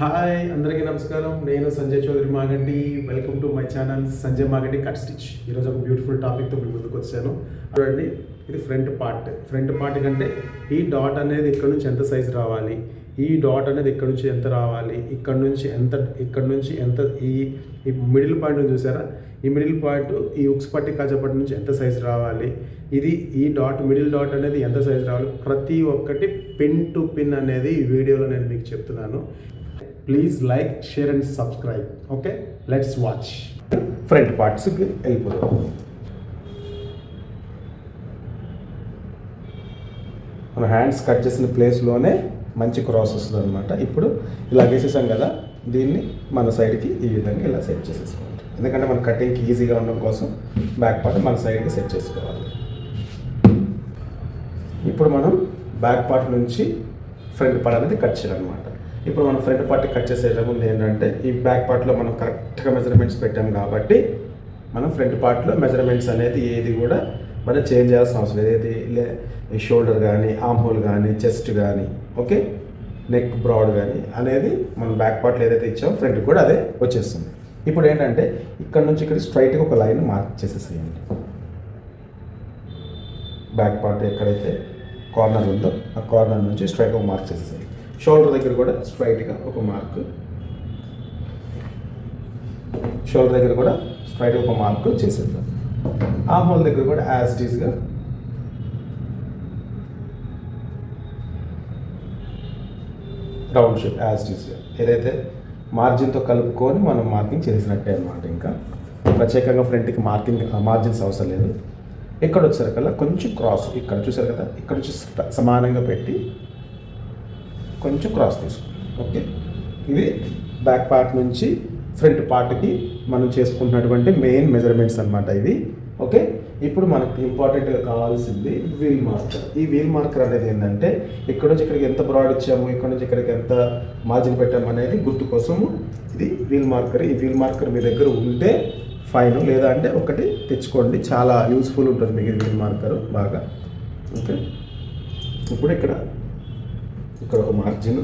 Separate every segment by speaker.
Speaker 1: Hi అందరికీ నమస్కారం. నేను Sanjay Chowdary Magandi welcome to my channel Sanjay Magandi cut stitch ఈరోజు ఒక బ్యూటిఫుల్ టాపిక్తో మీ ముందుకు వచ్చాను. చూడండి ఇది ఫ్రంట్ పార్ట్ ఫ్రంట్ పార్ట్ కంటే ఈ డాట్ అనేది ఇక్కడ నుంచి ఎంత సైజ్ రావాలి? ఈ డాట్ అనేది ఇక్కడ నుంచి ఎంత రావాలి? ఇక్కడ నుంచి ఎంత ఇక్కడ నుంచి ఎంత ఈ ఈ మిడిల్ పాయింట్ చూసారా? ఈ మిడిల్ పాయింట్ ఈ ఉక్స్ పట్టి కాచపట్టి నుంచి ఎంత సైజ్ రావాలి? ఇది ఈ డాట్ మిడిల్ డాట్ అనేది ఎంత సైజ్ రావాలి? ప్రతి ఒక్కటి పిన్ టు పిన్ అనేది ఈ వీడియోలో నేను మీకు చెప్తున్నాను. Please like share and subscribe okay let's watch front పార్ట్స్కి వెళ్ళిపోదాం మన హ్యాండ్స్ కట్ చేసిన ప్లేస్లోనే మంచి క్రాస్ వస్తుంది అనమాట ఇప్పుడు ఇలా వేసేసాం కదా దీన్ని మన సైడ్కి ఈ విధంగా ఇలా సెట్ చేసేసుకోవాలి. ఎందుకంటే మన కటింగ్కి ఈజీగా ఉండడం కోసం బ్యాక్ పార్ట్ మన సైడ్కి సెట్ చేసుకోవాలి. ఇప్పుడు మనం బ్యాక్ పార్ట్ నుంచి ఫ్రంట్ పార్ట్ అనేది కట్ చేయాలన్నమాట. ఇప్పుడు మనం ఫ్రంట్ పార్ట్ కట్ చేసే ముందు ఏంటంటే ఈ బ్యాక్ పార్ట్లో మనం కరెక్ట్గా మెజర్మెంట్స్ పెట్టాం కాబట్టి మనం ఫ్రంట్ పార్ట్లో మెజర్మెంట్స్ అనేది ఏది కూడా మనం చేంజ్ చేయాల్సిన అవసరం లేదు. ఏది లే షోల్డర్ కానీ ఆమ్ హోల్ కానీ చెస్ట్ కానీ ఓకే? నెక్ బ్రాడ్ కానీ అనేది మనం బ్యాక్ పార్ట్లో ఏదైతే ఇచ్చామో ఫ్రంట్ కూడా అదే వచ్చేస్తుంది. ఇప్పుడు ఏంటంటే ఇక్కడ నుంచి ఇక్కడ స్ట్రైట్గా ఒక లైన్ మార్క్ చేసేసేయండి. బ్యాక్ పార్ట్ ఎక్కడైతే కార్నర్ ఉందో ఆ కార్నర్ నుంచి స్ట్రైట్గా మార్క్ చేసేసేయండి. షోల్డర్ దగ్గర కూడా స్ట్రైట్గా ఒక మార్క్ షోల్డర్ దగ్గర కూడా స్ట్రైట్గా ఒక మార్క్ చేసేద్దాం. ఆ హోల్ దగ్గర కూడా యాజ్ టీజ్గా రౌండ్ షేప్ యాజ్ టీజ్గా ఏదైతే మార్జిన్తో కలుపుకొని మనం మార్కింగ్ చేసినట్టే అనమాట ఇంకా. ప్రత్యేకంగా ఫ్రంట్కి మార్కింగ్ మార్జిన్స్ అవసరం లేదు. ఇక్కడ వచ్చేసరికల్లా కొంచెం క్రాస్ ఇక్కడ చూసారు కదా? ఇక్కడ నుంచి సమానంగా పెట్టి కొంచెం క్రాస్ తీసుకుంటాం ఓకే ఇది బ్యాక్ పార్ట్ నుంచి ఫ్రంట్ పార్ట్కి మనం చేసుకుంటున్నటువంటి మెయిన్ మెజర్మెంట్స్ అన్నమాట ఇవి. ఓకే ఇప్పుడు మనకి ఇంపార్టెంట్గా కావాల్సింది వీల్ మార్కర్ ఈ వీల్ మార్కర్ అనేది ఏంటంటే ఇక్కడ నుంచి ఇక్కడికి ఎంత బ్రాడ్ ఇచ్చాము ఇక్కడ నుంచి ఇక్కడికి ఎంత మార్జిన్ పెట్టాము అనేది గుర్తు కోసము ఇది వీల్ మార్కర్ ఈ వీల్ మార్కర్ మీ దగ్గర ఉంటే ఫైన్ లేదా అంటే ఒకటి తెచ్చుకోండి. చాలా యూస్ఫుల్ ఉంటుంది మీకు వీల్ మార్కర్ బాగా. ఓకే ఇప్పుడు ఇక్కడ ఇక్కడ ఒక మార్జిన్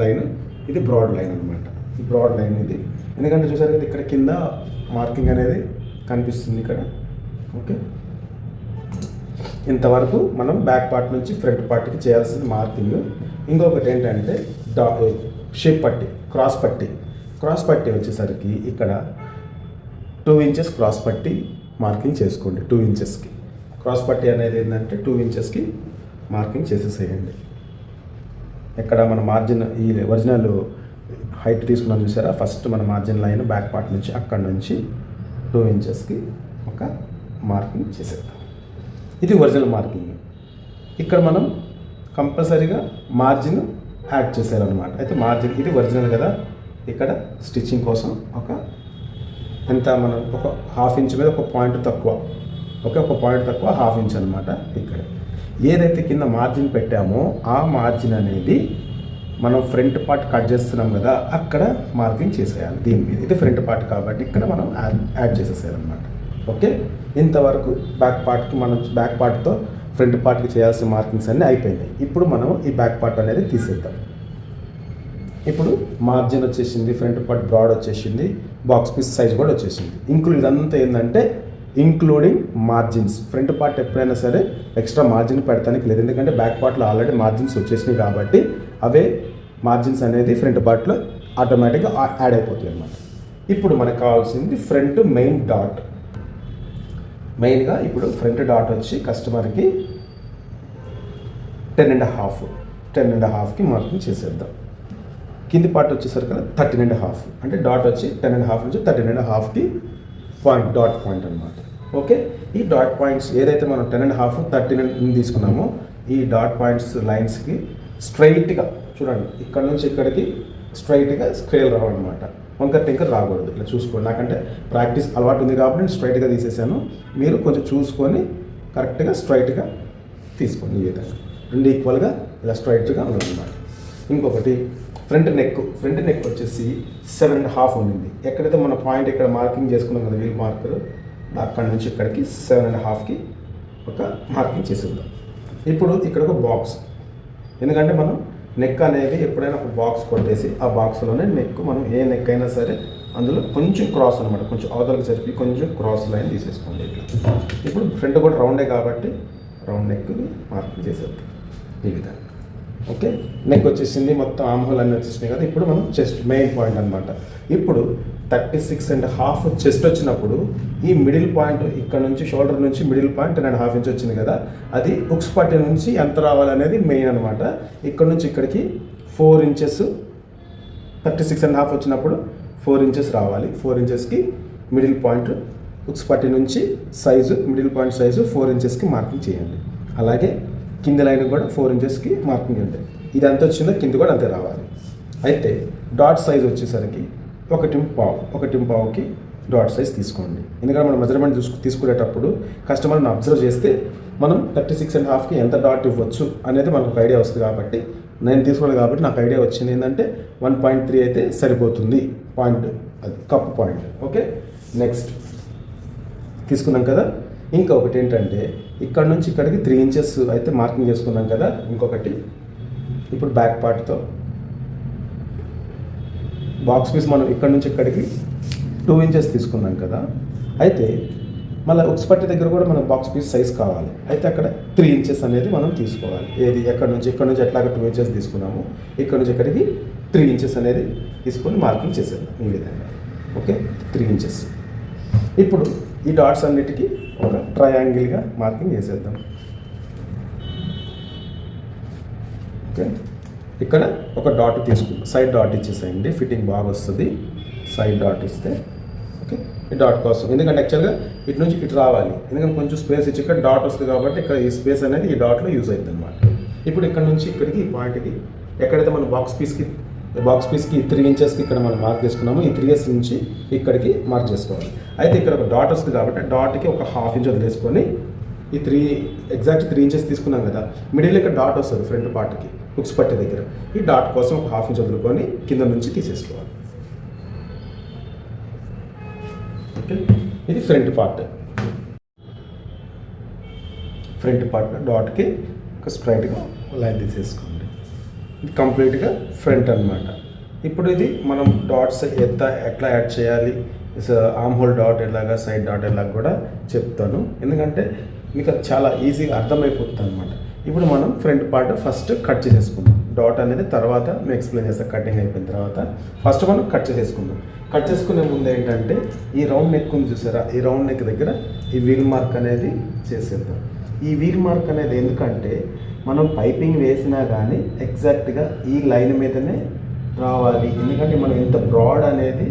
Speaker 1: లైన్ ఇది బ్రాడ్ లైన్ అనమాట ఈ బ్రాడ్ లైన్ ఇది. ఎందుకంటే చూసారు కదా ఇక్కడ కింద మార్కింగ్ అనేది కనిపిస్తుంది ఇక్కడ. ఓకే? ఇంతవరకు మనం బ్యాక్ పార్ట్ నుంచి ఫ్రంట్ పార్ట్కి చేయాల్సిన మార్కింగ్ ఇంకొకటి ఏంటంటే డా షేప్ పట్టి క్రాస్ పట్టి. క్రాస్ పట్టి వచ్చేసరికి ఇక్కడ టూ ఇంచెస్ క్రాస్ పట్టి మార్కింగ్ చేసుకోండి టూ ఇంచెస్కి క్రాస్ పట్టి అనేది ఏంటంటే టూ ఇంచెస్కి మార్కింగ్ చేసేసేయండి. ఇక్కడ మన మార్జిన్ ఈ ఒరిజినల్ హైట్ తీసుకున్నాం చూసారా? ఫస్ట్ మన మార్జిన్ లైన్ బ్యాక్ పార్ట్ నుంచి అక్కడ నుంచి టూ ఇంచెస్కి ఒక మార్కింగ్ చేసేద్దాం. ఇది ఒరిజినల్ మార్కింగ్ ఇక్కడ మనం కంపల్సరీగా మార్జిన్ యాడ్ చేసేయాలన్నమాట అయితే మార్జిన్ ఇది ఒరిజినల్ కదా? ఇక్కడ స్టిచ్చింగ్ కోసం ఒక ఎంత మనం ఒక హాఫ్ ఇంచ్ మీద ఒక పాయింట్ తక్కువ. ఓకే ఒక పాయింట్ తక్కువ హాఫ్ ఇంచ్ అనమాట ఇక్కడ. ఏదైతే కింద మార్జిన్ పెట్టామో ఆ మార్జిన్ అనేది మనం ఫ్రంట్ పార్ట్ కట్ చేస్తున్నాం కదా అక్కడ మార్కింగ్ చేసేయాలి. దీని మీద. ఇది ఫ్రంట్ పార్ట్ కాబట్టి ఇక్కడ మనం యాడ్ యాడ్ చేసేసేయాలన్నమాట. ఓకే ఇంతవరకు బ్యాక్ పార్ట్కి మనం బ్యాక్ పార్ట్తో ఫ్రంట్ పార్ట్కి చేయాల్సిన మార్కింగ్స్ అన్నీ అయిపోయినాయి. ఇప్పుడు మనం ఈ బ్యాక్ పార్ట్ అనేది తీసేద్దాం. ఇప్పుడు మార్జిన్ వచ్చేసింది ఫ్రంట్ పార్ట్ బ్రాడ్ వచ్చేసింది బాక్స్ పీస్ సైజ్ కూడా వచ్చేసింది. ఇంక్లూడ్ ఇదంతా ఏంటంటే ఇంక్లూడింగ్ మార్జిన్స్ ఫ్రంట్ పార్ట్ ఎప్పుడైనా సరే ఎక్స్ట్రా మార్జిన్ పెడతానికి లేదు. ఎందుకంటే బ్యాక్ పార్ట్లో ఆల్రెడీ మార్జిన్స్ వచ్చేసినాయి కాబట్టి అవే మార్జిన్స్ అనేది ఫ్రంట్ పార్ట్లో ఆటోమేటిక్గా యాడ్ అయిపోతాయి అన్నమాట. ఇప్పుడు మనకు కావాల్సింది ఫ్రంట్ మెయిన్ డాట్ మెయిన్గా ఇప్పుడు ఫ్రంట్ డాట్ వచ్చి కస్టమర్కి ten and half ten and హాఫ్కి marking చేసేద్దాం. కింది పార్ట్ వచ్చేసరికి థర్టీన్ అండ్ హాఫ్ అంటే డాట్ వచ్చి టెన్ అండ్ హాఫ్ నుంచి థర్టీన్ అండ్ హాఫ్కి పాయింట్ డాట్ పాయింట్ అనమాట ఓకే? ఈ డాట్ పాయింట్స్ ఏదైతే మనం ten and half thirteen and తీసుకున్నామో ఈ డాట్ పాయింట్స్ లైన్స్కి స్ట్రైట్గా చూడండి ఇక్కడ నుంచి ఇక్కడికి స్ట్రైట్గా స్క్రేల్ రావన్నమాట. వంకర్ టింకర్ రాకూడదు. ఇలా చూసుకోండి. నాకంటే ప్రాక్టీస్ అలవాటు ఉంది కాబట్టి నేను స్ట్రైట్గా తీసేసాను. మీరు కొంచెం చూసుకొని కరెక్ట్గా స్ట్రైట్గా తీసుకోండి ఈ విధంగా రెండు ఈక్వల్గా ఇలా స్ట్రైట్గా ఉందన్నమాట. ఇంకొకటి ఫ్రంట్ నెక్ ఫ్రంట్ నెక్ వచ్చేసి సెవెన్ అండ్ హాఫ్ ఉండింది. ఎక్కడైతే మన పాయింట్ ఇక్కడ మార్కింగ్ చేసుకున్నాం కదా వీల్ మార్కర్ అక్కడి నుంచి ఇక్కడికి సెవెన్ అండ్ హాఫ్కి ఒక మార్కింగ్ చేసేద్దాం. ఇప్పుడు ఇక్కడ ఒక బాక్స్ ఎందుకంటే మనం నెక్ అనేది ఎప్పుడైనా ఒక బాక్స్ కొట్టేసి ఆ బాక్స్లోనే నెక్ మనం ఏ నెక్ అయినా సరే అందులో కొంచెం క్రాస్ అనమాట కొంచెం అవతలకు జరిపి కొంచెం క్రాస్ లైన్ తీసేసుకోండి ఇట్లా. ఇప్పుడు ఫ్రంట్ కూడా రౌండే కాబట్టి రౌండ్ నెక్ని మార్కింగ్ చేసేది ఈ విధంగా. ఓకే నెక్ వచ్చేసింది మొత్తం ఆమ్హోల్ అన్నీ వచ్చేసినాయి కదా. ఇప్పుడు మనం చెస్ట్ మెయిన్ పాయింట్ అనమాట ఇప్పుడు thirty six and half chest వచ్చినప్పుడు ఈ మిడిల్ పాయింట్ ఇక్కడ నుంచి షోల్డర్ నుంచి middle point ten and half inch వచ్చింది కదా అది ఉక్స్ పట్టి నుంచి ఎంత రావాలనేది మెయిన్ అనమాట ఇక్కడ నుంచి ఇక్కడికి four inches thirty six and half వచ్చినప్పుడు ఫోర్ ఇంచెస్ రావాలి. ఫోర్ ఇంచెస్కి మిడిల్ పాయింట్ ఉక్స్ పట్టి నుంచి size middle point size four ఇంచెస్కి మార్కింగ్ చేయండి. అలాగే కింద లైన్ కూడా ఫోర్ ఇంచెస్కి మార్కింగ్ చేయండి. ఇది ఎంత వచ్చిందో కింద కూడా అంతే రావాలి. అయితే డాట్ సైజ్ వచ్చేసరికి ఒకటి పావు ఒకటి పావుకి డాట్ సైజ్ తీసుకోండి. ఎందుకంటే మనం మెజర్మెంట్ చూసుకు తీసుకునేటప్పుడు కస్టమర్ని అబ్జర్వ్ చేస్తే మనం థర్టీ సిక్స్ అండ్ హాఫ్కి ఎంత డాట్ ఇవ్వచ్చు అనేది మనకు ఒక ఐడియా వస్తుంది కాబట్టి నేను తీసుకోలేదు కాబట్టి నాకు ఐడియా వచ్చింది ఏంటంటే వన్ పాయింట్ త్రీ అయితే సరిపోతుంది పాయింట్ అది కప్ పాయింట్ ఓకే నెక్స్ట్ తీసుకున్నాం కదా. ఇంకొకటి ఏంటంటే ఇక్కడ నుంచి ఇక్కడికి త్రీ ఇంచెస్ అయితే మార్కింగ్ చేసుకున్నాం కదా ఇంకొకటి. ఇప్పుడు బ్యాక్ పార్ట్తో బాక్స్ పీస్ మనం ఇక్కడ నుంచి ఇక్కడికి టూ ఇంచెస్ తీసుకున్నాం కదా. అయితే మళ్ళీ ఉక్స్పట్టి దగ్గర కూడా మన బాక్స్ పీస్ సైజ్ కావాలి. అయితే అక్కడ త్రీ ఇంచెస్ అనేది మనం తీసుకోవాలి. ఏది ఎక్కడ నుంచి ఇక్కడ నుంచి ఎట్లాగా టూ ఇంచెస్ తీసుకున్నాము ఇక్కడ నుంచి ఇక్కడికి త్రీ ఇంచెస్ అనేది తీసుకొని మార్కింగ్ చేసేద్దాం ఈ విధంగా. ఓకే? త్రీ ఇంచెస్ ఇప్పుడు ఈ డాట్స్ అన్నిటికీ ఒక ట్రయాంగిల్గా మార్కింగ్ చేసేద్దాం. ఓకే? ఇక్కడ ఒక డాట్ తీసుకుంటాం సైడ్ డాట్ ఇచ్చేసేయండి. ఫిట్టింగ్ బాగా వస్తుంది. సైడ్ డాట్ ఇస్తే ఓకే ఈ డాట్ కోసం. ఎందుకంటే యాక్చువల్గా ఇటు నుంచి ఇటు రావాలి. ఎందుకంటే కొంచెం స్పేస్ ఇచ్చి ఇక్కడ డాట్ వస్తుంది కాబట్టి ఇక్కడ ఈ స్పేస్ అనేది ఈ డాట్లో యూజ్ అవుతుంది అనమాట ఇప్పుడు ఇక్కడ నుంచి ఇక్కడికి ఈ పాయింట్కి ఎక్కడైతే మన బాక్స్ పీస్కి బాక్స్ పీస్కి త్రీ ఇంచెస్కి ఇక్కడ మనం మార్క్ చేసుకున్నామో ఈ త్రీ ఇయర్స్ నుంచి ఇక్కడికి మార్క్ చేసుకోవాలి. అయితే ఇక్కడ ఒక డాట్ వస్తుంది కాబట్టి డాట్కి ఒక హాఫ్ ఇంచ్ వదిలేసుకొని ఈ త్రీ ఎగ్జాక్ట్ త్రీ ఇంచెస్ తీసుకున్నాం కదా. మిడిల్ ఇక్కడ డాట్ వస్తుంది ఫ్రంట్ పార్ట్కి హుక్స్ పట్టే దగ్గర. ఈ డాట్ కోసం ఒక హాఫ్ ఇంచ్ వదులుకొని కింద నుంచి తీసేసుకోవాలి. ఓకే? ఇది ఫ్రంట్ పార్ట్. ఫ్రంట్ పార్ట్ డాట్కి ఒక స్ట్రైట్గా లైన్ తీసేసుకోండి. ఇది కంప్లీట్గా ఫ్రంట్ అన్నమాట. ఇప్పుడు ఇది మనం డాట్స్ ఎంత ఎట్లా యాడ్ చేయాలి? ఆమ్ హోల్ డాట్ ఎలాగా సైడ్ డాట్ ఎలాగ కూడా చెప్తాను. ఎందుకంటే మీకు అది చాలా ఈజీగా అర్థమైపోతుంది అనమాట ఇప్పుడు మనం ఫ్రంట్ పార్ట్ ఫస్ట్ కట్ చేసేసుకుందాం. డాట్ అనేది తర్వాత మేము ఎక్స్ప్లెయిన్ చేస్తాం కటింగ్ అయిపోయిన తర్వాత ఫస్ట్ మనం కట్ చేసేసుకుందాం. కట్ చేసుకునే ముందు ఏంటంటే ఈ రౌండ్ నెక్ ఉంది చూసారా? ఈ రౌండ్ నెక్ దగ్గర ఈ వీల్ మార్క్ అనేది చేసేద్దాం. ఈ వీల్ మార్క్ అనేది ఎందుకంటే మనం పైపింగ్ వేసినా కానీ ఎగ్జాక్ట్గా ఈ లైన్ మీదనే రావాలి. ఎందుకంటే మనం ఎంత బ్రాడ్ అనేది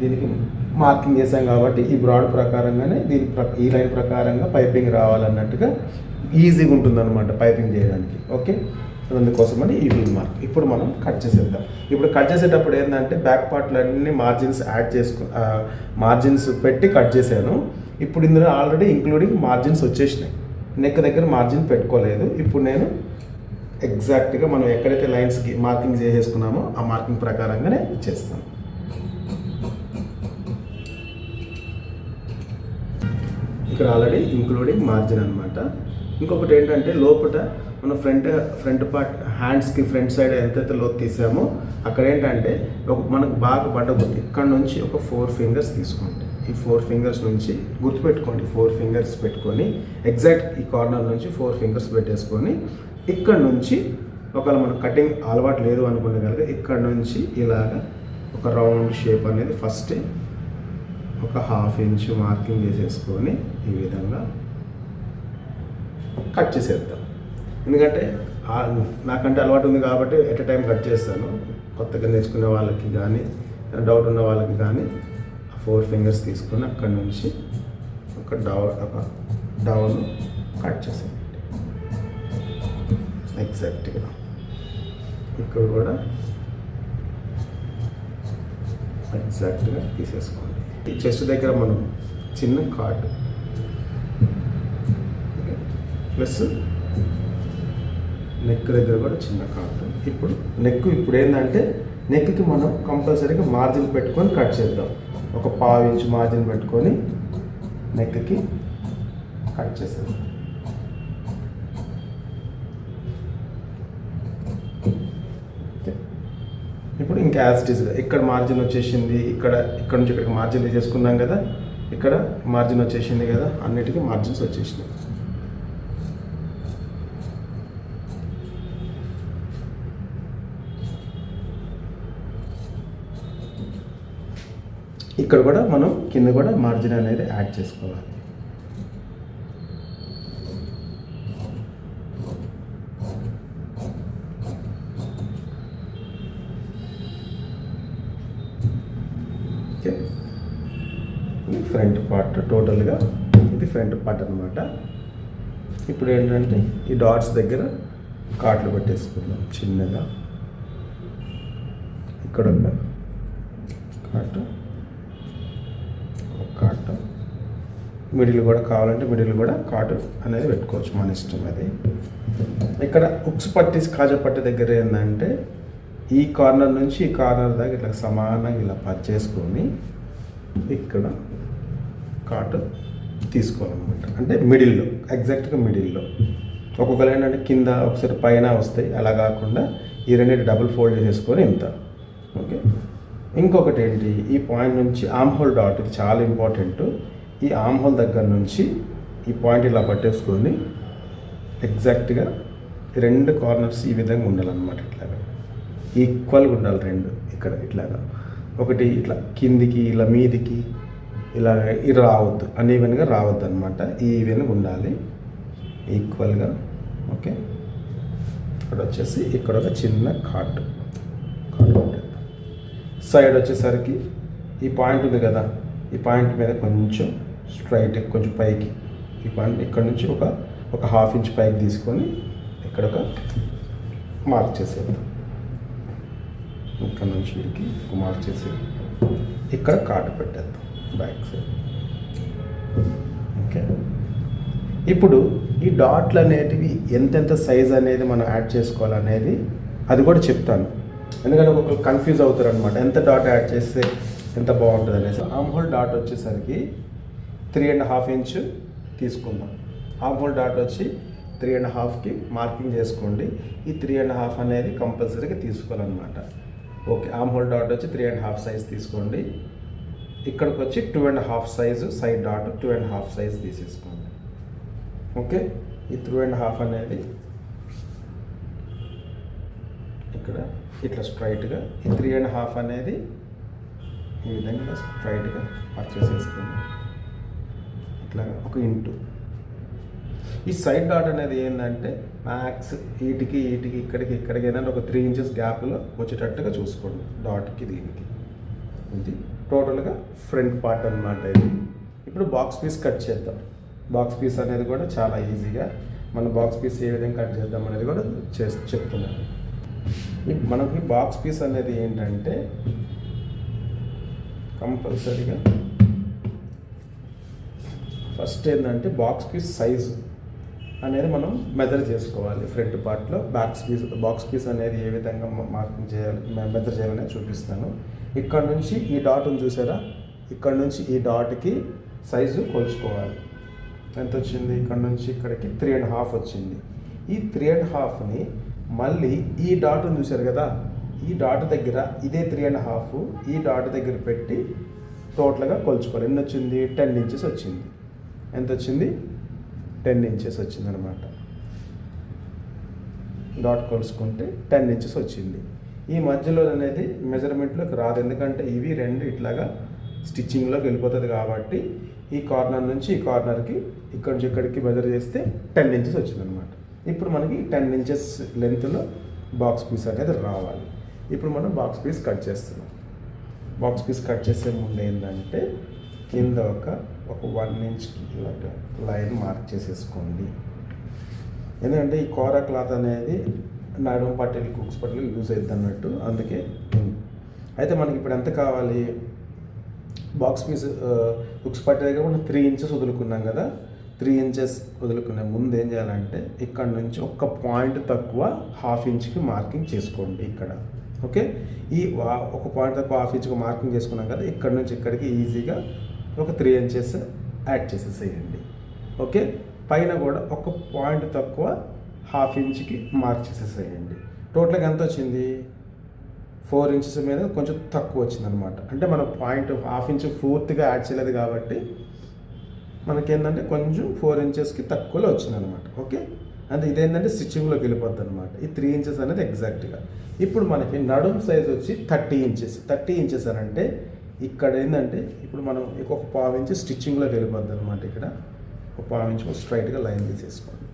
Speaker 1: దీనికి మార్కింగ్ చేసాం కాబట్టి ఈ బ్రాడ్ ప్రకారంగానే దీని ప్ర ఈ లైన్ ప్రకారంగా పైపింగ్ రావాలన్నట్టుగా ఈజీగా ఉంటుందన్నమాట పైపింగ్ చేయడానికి. ఓకే? అందుకోసమని ఈ వీల్ మార్క్. ఇప్పుడు మనం కట్ చేసేద్దాం. ఇప్పుడు కట్ చేసేటప్పుడు ఏంటంటే బ్యాక్ పార్ట్లన్నీ మార్జిన్స్ యాడ్ చేసుకు మార్జిన్స్ పెట్టి కట్ చేశాను. ఇప్పుడు ఇందులో ఆల్రెడీ ఇంక్లూడింగ్ మార్జిన్స్ వచ్చేసినాయి. నెక్ దగ్గర మార్జిన్ పెట్టుకోలేదు. ఇప్పుడు నేను ఎగ్జాక్ట్గా మనం ఎక్కడైతే లైన్స్కి మార్కింగ్ చేసేసుకున్నామో ఆ మార్కింగ్ ప్రకారంగానే ఇచ్చేస్తాను. ఇక్కడ ఆల్రెడీ ఇంక్లూడింగ్ మార్జిన్ అనమాట ఇంకొకటి ఏంటంటే లోపల మనం ఫ్రంట్ ఫ్రంట్ పార్ట్ హ్యాండ్స్కి ఫ్రంట్ సైడ్ ఎంతైతే లోతు తీసామో అక్కడ ఏంటంటే ఒక మనకు బాగా పడకపోతే ఇక్కడ నుంచి ఒక ఫోర్ ఫింగర్స్ తీసుకోండి. ఈ ఫోర్ ఫింగర్స్ నుంచి గుర్తుపెట్టుకోండి ఫోర్ ఫింగర్స్ పెట్టుకొని ఎగ్జాక్ట్ ఈ కార్నర్ నుంచి ఫోర్ ఫింగర్స్ పెట్టేసుకొని ఇక్కడ నుంచి ఒకవేళ మనం కటింగ్ అలవాటు లేదు అనుకునే కనుక ఇక్కడ నుంచి ఇలాగ ఒక రౌండ్ షేప్ అనేది ఫస్ట్ ఒక హాఫ్ ఇంచ్ మార్కింగ్ చేసేసుకొని ఈ విధంగా కట్ చేసేద్దాం. ఎందుకంటే నాకంటే అలవాటు ఉంది కాబట్టి ఎట్ టైం కట్ చేస్తాను. కొత్తగా నేర్చుకునే వాళ్ళకి కానీ డౌట్ ఉన్న వాళ్ళకి కానీ ఫోర్ ఫింగర్స్ తీసుకొని అక్కడి నుంచి ఒక డౌ ఒక డౌన్ కట్ చేసేయండి ఎగ్జాక్ట్గా ఇక్కడ కూడా ఎగ్జాక్ట్గా తీసేసుకోండి. చెస్ట్ దగ్గర మనం చిన్న కార్డ్. ప్లస్ నెక్ దగ్గర కూడా చిన్న కార్డ్. ఇప్పుడు నెక్ ఇప్పుడు ఏంటంటే నెక్కి మనం కంపల్సరీగా మార్జిన్ పెట్టుకొని కట్ చేద్దాం. ఒక పావు ఇంచు మార్జిన్ పెట్టుకొని నెక్కి కట్ చేసేద్దాం ఇంకా యాజ్ ఇట్ ఈస్ ఇక్కడ మార్జిన్ వచ్చేసింది ఇక్కడ ఇక్కడ నుంచి ఇక్కడికి మార్జిన్ చేసుకున్నాం కదా ఇక్కడ మార్జిన్ వచ్చేసింది కదా అన్నిటికీ మార్జిన్స్ వచ్చేసినాయి. ఇక్కడ కూడా మనం కింద కూడా మార్జిన్ అనేది యాడ్ చేసుకోవాలి ఓకే ఇది ఫ్రంట్ పార్ట్ టోటల్గా ఇది ఫ్రంట్ పార్ట్ అనమాట ఇప్పుడు ఏంటంటే? ఈ డాట్స్ దగ్గర కాట్లు పెట్టేసుకుందాం చిన్నగా. ఇక్కడ ఒక కాట్ ఒక కాట్ మిడిల్ కూడా కావాలంటే మిడిల్ కూడా కాటు అనేది పెట్టుకోవచ్చు మన ఇష్టం అది. ఇక్కడ ఉక్స్ పట్టి కాజా పట్టి దగ్గర ఏంటంటే ఈ కార్నర్ నుంచి ఈ కార్నర్ దాకా ఇట్లా సమానంగా ఇలా పని చేసుకొని ఇక్కడ కాటు తీసుకోవాలన్నమాట. అంటే మిడిల్లో ఎగ్జాక్ట్గా మిడిల్లో. ఒక్కొక్కరు ఏంటంటే కింద ఒకసారి పైన వస్తాయి అలా కాకుండా ఈ రెండింటి డబుల్ ఫోల్డ్ చేసుకొని ఇంత. ఓకే? ఇంకొకటి ఏంటి? ఈ పాయింట్ నుంచి ఆమ్ హోల్ డాట్ ఇది చాలా ఇంపార్టెంట్. ఈ ఆమ్ హోల్ దగ్గర నుంచి ఈ పాయింట్ ఇలా పట్టేసుకొని ఎగ్జాక్ట్గా రెండు కార్నర్స్ ఈ విధంగా ఉండాలన్నమాట ఇట్లాగా. ఈక్వల్గా ఉండాలి రెండు ఇక్కడ ఇట్లాగా. ఒకటి ఇట్లా కిందికి ఇలా మీదికి ఇలా ఇది రావద్దు. అన్ఈవెన్గా రావద్దు అనమాట ఈ ఈవెన్గా ఉండాలి. ఈక్వల్గా ఓకే? ఇక్కడ వచ్చేసి ఇక్కడ ఒక చిన్న కాట్ కాట్ ఉంటుంది సైడ్ వచ్చేసరికి ఈ పాయింట్ ఉంది కదా. ఈ పాయింట్ మీద కొంచెం స్ట్రైట్ కొంచెం పైకి. ఈ పాయింట్ ఇక్కడ నుంచి ఒక ఒక హాఫ్ ఇంచ్ పైకి తీసుకొని ఇక్కడ ఒక మార్క్ చేసేద్దాం. ఇక్కడ నుంచి వీడికి ఒక మార్క్ చేసేద్దాం. ఇక్కడ కాటు పెట్టేద్దాం. బ్యాక్ సైడ్ ఓకే ఇప్పుడు ఈ డాట్లు అనేటివి ఎంతెంత సైజ్ అనేది మనం యాడ్ చేసుకోవాలనేది అది కూడా చెప్తాను. ఎందుకంటే ఒక్కొక్కరు కన్ఫ్యూజ్ అవుతారు అనమాట ఎంత డాట్ యాడ్ చేస్తే ఎంత బాగుంటుంది అనేసి. ఆమ్ హోల్ డాట్ వచ్చేసరికి త్రీ అండ్ హాఫ్ ఇంచ్ తీసుకుందాం. ఆమ్ హోల్ డాట్ వచ్చి త్రీ అండ్ హాఫ్కి మార్కింగ్ చేసుకోండి. ఈ త్రీ అండ్ హాఫ్ అనేది కంపల్సరీగా తీసుకోవాలన్నమాట. ఓకే ఆమ్ హోల్ డాట్ వచ్చి త్రీ అండ్ హాఫ్ సైజ్ తీసుకోండి. ఇక్కడికి వచ్చి two and half size side dot two and half size తీసేసుకోండి. ఓకే? ఈ త్రూ అండ్ హాఫ్ అనేది ఇక్కడ ఇట్లా స్ట్రైట్గా ఈ త్రీ అండ్ హాఫ్ అనేది ఈ విధంగా స్ట్రైట్గా పర్చేస్ చేసుకోండి ఇట్లా ఒక ఇంటూ. ఈ సైడ్ డాట్ అనేది ఏంటంటే మ్యాక్స్ ఈటికి వీటికి ఇక్కడికి ఇక్కడికి ఏంటంటే ఒక త్రీ ఇంచెస్ గ్యాప్లో వచ్చేటట్టుగా చూసుకోండి. డాట్కి దీనికి. ఇది. టోటల్గా ఫ్రంట్ పార్ట్ అన్నమాట ఇది. ఇప్పుడు బాక్స్ పీస్ కట్ చేద్దాం. బాక్స్ పీస్ అనేది కూడా చాలా ఈజీగా మన బాక్స్ పీస్ ఏ విధంగా కట్ చేద్దాం అనేది కూడా చేసి చెప్తున్నాను. మనకి బాక్స్ పీస్ అనేది ఏంటంటే కంపల్సరీగా ఫస్ట్ ఏంటంటే బాక్స్ పీస్ సైజు అనేది మనం మెజర్ చేసుకోవాలి. ఫ్రంట్ పార్ట్లో బాక్స్ పీస్ బాక్స్ పీస్ అనేది ఏ విధంగా మార్కింగ్ చేయాలి మెజర్ చేయాలనేది చూపిస్తాను. ఇక్కడ నుంచి ఈ డాట్ని చూసారా? ఇక్కడ నుంచి ఈ డాట్కి సైజు కొలుచుకోవాలి. ఎంత వచ్చింది? ఇక్కడ నుంచి ఇక్కడికి త్రీ అండ్ హాఫ్ వచ్చింది. ఈ త్రీ అండ్ హాఫ్ని మళ్ళీ ఈ డాట్ని చూశారు కదా? ఈ డాట్ దగ్గర ఇదే త్రీ అండ్ హాఫ్ ఈ డాట్ దగ్గర పెట్టి టోటల్గా కొలుచుకోవాలి. ఎన్ని వచ్చింది? టెన్ ఇంచెస్ వచ్చింది. ఎంత వచ్చింది? టెన్ ఇంచెస్ వచ్చింది అనమాట డాట్ కొలుసుకుంటే టెన్ ఇంచెస్ వచ్చింది. ఈ మధ్యలో అనేది మెజర్మెంట్లోకి రాదు. ఎందుకంటే ఇవి రెండు ఇట్లాగా స్టిచ్చింగ్లోకి వెళ్ళిపోతుంది కాబట్టి ఈ కార్నర్ నుంచి ఈ కార్నర్కి ఇక్కడ నుంచి ఇక్కడికి మెజర్ చేస్తే టెన్ ఇంచెస్ వచ్చిందనమాట ఇప్పుడు మనకి టెన్ ఇంచెస్ లెంత్లో బాక్స్ పీస్ అనేది రావాలి. ఇప్పుడు మనం బాక్స్ పీస్ కట్ చేస్తున్నాం. బాక్స్ పీస్ కట్ చేసే ముందు ఏంటంటే కింద ఒక ఒక వన్ ఇంచ్కి లైన్ మార్క్ చేసేసుకోండి. ఎందుకంటే ఈ కోర క్లాత్ అనేది నడుము పట్టెలు కుక్స్ పట్టెలు యూజ్ అవుతుంది అన్నట్టు అందుకే అయితే మనకి ఇప్పుడు ఎంత కావాలి? బాక్స్ పీస్ కుక్స్ పట్టే దగ్గర మనం త్రీ ఇంచెస్ వదులుకున్నాం కదా త్రీ ఇంచెస్ వదులుకునే ముందు ఏం చేయాలంటే ఇక్కడ నుంచి ఒక్క పాయింట్ తక్కువ హాఫ్ ఇంచ్కి మార్కింగ్ చేసుకోండి ఇక్కడ. ఓకే? ఈ ఒక పాయింట్ తక్కువ హాఫ్ ఇంచ్కి మార్కింగ్ చేసుకున్నాం కదా ఇక్కడ నుంచి ఇక్కడికి ఈజీగా ఒక త్రీ ఇంచెస్ యాడ్ చేసేసేయండి. ఓకే? పైన కూడా ఒక పాయింట్ తక్కువ హాఫ్ ఇంచ్కి మార్క్ చేసేసేయండి. టోటల్గా ఎంత వచ్చింది? ఫోర్ ఇంచెస్ మీద కొంచెం తక్కువ వచ్చింది అనమాట అంటే మన పాయింట్ హాఫ్ ఇంచ్ పూర్తిగా యాడ్ చేయలేదు కాబట్టి మనకేంటంటే కొంచెం ఫోర్ ఇంచెస్కి తక్కువలో వచ్చింది అనమాట ఓకే? అంటే ఇదేంటంటే స్టిచ్చింగ్లోకి వెళ్ళిపోద్ది అనమాట ఈ త్రీ ఇంచెస్ అనేది ఎగ్జాక్ట్గా. ఇప్పుడు మనకి నడుం సైజ్ వచ్చి థర్టీ ఇంచెస్. థర్టీ ఇంచెస్ అని అంటే ఇక్కడ ఏంటంటే ఇప్పుడు మనం ఒక పావు ఇంచ్ స్టిచ్చింగ్లోకి వెళ్ళిపోద్ది అనమాట ఇక్కడ. ఒక పావు ఇంచు స్ట్రైట్గా లైన్ తీసేసుకోండి.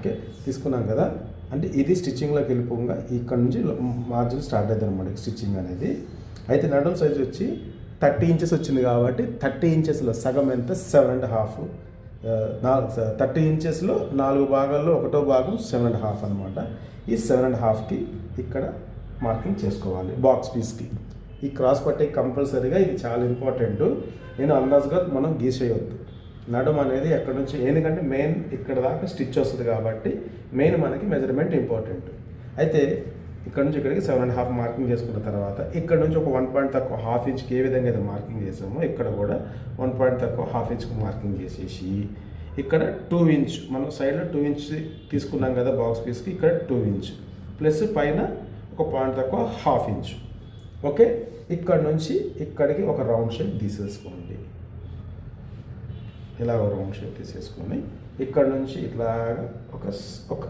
Speaker 1: ఓకే తీసుకున్నాం కదా. అంటే ఇది స్టిచ్చింగ్లోకి వెళ్ళిపోగా ఇక్కడ నుంచి మార్జిన్ స్టార్ట్ అవుతుంది అనమాట స్టిచ్చింగ్ అనేది. అయితే నడుం సైజ్ వచ్చి థర్టీ ఇంచెస్ వచ్చింది కాబట్టి థర్టీ ఇంచెస్లో సగం ఎంత? సెవెన్ అండ్ హాఫ్ థర్టీ ఇంచెస్లో నాలుగు భాగాల్లో ఒకటో భాగం సెవెన్ అండ్ హాఫ్ అనమాట ఈ సెవెన్ అండ్ హాఫ్కి ఇక్కడ మార్కింగ్ చేసుకోవాలి బాక్స్ పీస్కి ఈ క్రాస్ పట్టే కంపల్సరీగా ఇది చాలా ఇంపార్టెంట్ నేను అందాజుగా మనం గీసేయొద్దు. నడుం అనేది ఎక్కడి నుంచి ఎందుకంటే మెయిన్ ఇక్కడ దాకా స్టిచ్ వస్తుంది కాబట్టి మెయిన్ మనకి మెజర్మెంట్ ఇంపార్టెంట్. అయితే ఇక్కడ నుంచి ఇక్కడికి సెవెన్ అండ్ హాఫ్ మార్కింగ్ చేసుకున్న తర్వాత ఇక్కడ నుంచి ఒక వన్ పాయింట్ తక్కువ హాఫ్ ఇంచ్కి ఏ విధంగా అయితే మార్కింగ్ చేసామో ఇక్కడ కూడా వన్ పాయింట్ తక్కువ హాఫ్ ఇంచ్కి మార్కింగ్ చేసేసి ఇక్కడ టూ ఇంచ్ మనం సైడ్లో టూ ఇంచ్ తీసుకున్నాం కదా బాక్స్ పీస్కి ఇక్కడ టూ ఇంచ్ ప్లస్ పైన ఒక పాయింట్ తక్కువ హాఫ్ ఇంచ్ ఓకే ఇక్కడ నుంచి ఇక్కడికి ఒక రౌండ్ షేప్ తీసేసుకోండి. ఇలా ఒక రౌండ్ షేప్ తీసేసుకొని ఇక్కడ నుంచి ఇట్లాగా ఒక ఒక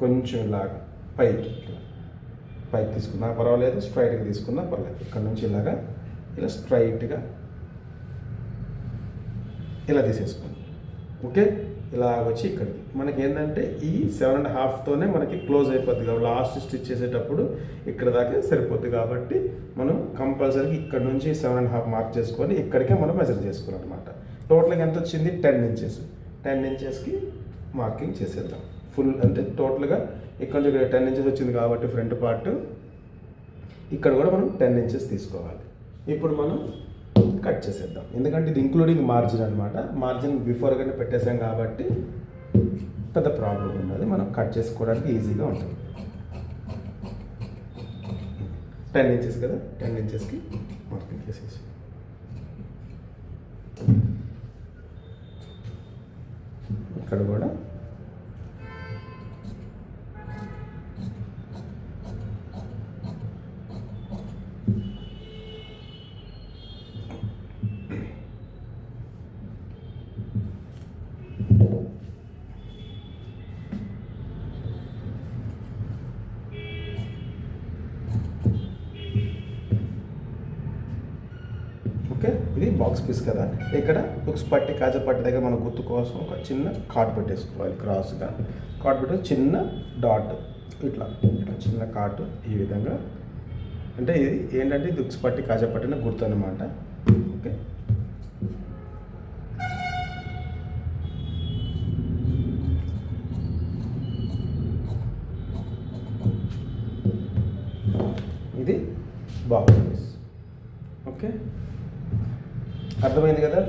Speaker 1: కొంచెం ఇలాగా పైకి ఇట్లా పైకి తీసుకున్నా పర్వాలేదు స్ట్రైట్గా తీసుకున్నా పర్లేదు ఇక్కడ నుంచి ఇలాగా ఇలా స్ట్రైట్గా ఇలా తీసేసుకోండి. ఓకే? ఇలా వచ్చి ఇక్కడికి. మనకి ఏంటంటే ఈ సెవెన్ అండ్ హాఫ్తోనే మనకి క్లోజ్ అయిపోద్ది కాబట్టి లాస్ట్ స్టిచ్ చేసేటప్పుడు ఇక్కడ దాకా సరిపోద్ది కాబట్టి మనం కంపల్సరీగా ఇక్కడ నుంచి సెవెన్ అండ్ హాఫ్ మార్క్ చేసుకొని ఇక్కడికే మనం మెజర్ చేసుకోవాలి అనమాట టోటల్గా ఎంత వచ్చింది? టెన్ ఇంచెస్ టెన్ ఇంచెస్కి మార్కింగ్ చేసేద్దాం. ఫుల్ అంటే టోటల్గా ఇక్కడ నుంచి టెన్ ఇంచెస్ వచ్చింది కాబట్టి ఫ్రంట్ పార్ట్. ఇక్కడ కూడా మనం టెన్ ఇంచెస్ తీసుకోవాలి. ఇప్పుడు మనం కట్ చేసేద్దాం. ఎందుకంటే ఇది ఇంక్లూడింగ్ మార్జిన్ అనమాట మార్జిన్ బిఫోర్గానే పెట్టేసాం కాబట్టి పెద్ద ప్రాబ్లం ఉన్నది మనం కట్ చేసుకోవడానికి ఈజీగా ఉంటుంది. టెన్ ఇంచెస్ కదా? టెన్ ఇంచెస్కి మార్కింగ్ చేసేసి. ఇక్కడ కూడా ఓకే? ఇది బాక్స్ పీస్ కదా. ఇక్కడ బుక్స్ పట్టి కాజా పట్టి దగ్గర మన గుర్తు కోసం ఒక చిన్న కార్డ్ పెట్టేసుకోవాలి క్రాస్గా. కార్డ్ పెట్టి చిన్న డాట్ ఇట్లా. ఇట్లా చిన్న కార్ట్ ఈ విధంగా. అంటే ఇది ఏంటంటే దుక్స్ బుక్స్ పట్టి కాజా పట్టిన గుర్తు అనమాట ఓకే? ఇది బాగుంది పీస్ ఓకే అర్థమైంది కదా?